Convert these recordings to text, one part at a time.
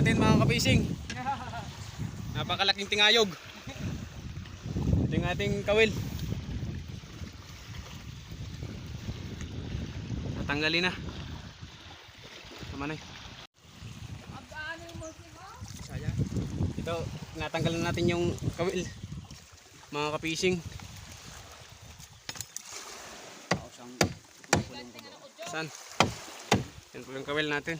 natin mga kapising. Napakalaking tingayog. Ito yung ating kawil. Natanggalin na. Tama na eh. Ito, natanggalan natin yung kawil. Mga kapising. Saan? Yan po yung kawil natin.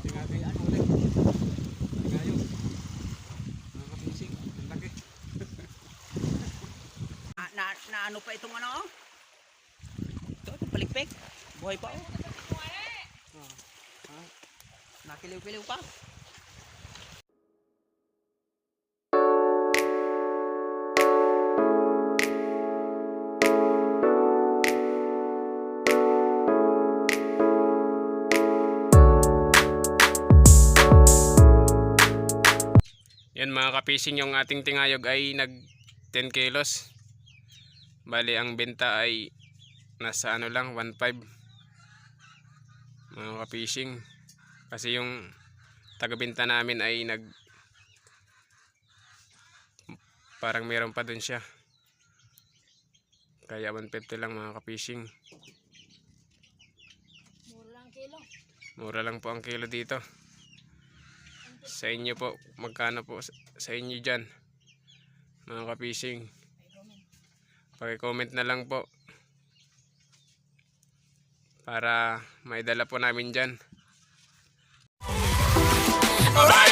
Tingnan natin ano ulit. Tingayog. Mga kapising. Ang laki. Ah, na, ano pa itong ano? oh? Ito, itong palikpik. Buhay pa oh. Ah, nakiliw-kiliw pa. Yan mga kapising yung ating tingayog ay nag 10 kilos. Bali ang benta ay nasa ano lang 1.5 mga kapising. Kasi yung tagabenta namin ay nag parang meron pa dun siya. Kaya 150 lang mga kapising. Mura lang kilo. Mura lang po ang kilo dito. Sa inyo po, magkano po sa- inyo dyan? Mga kapising. Pakicomment na lang po. Para maidala po namin dyan. Alright!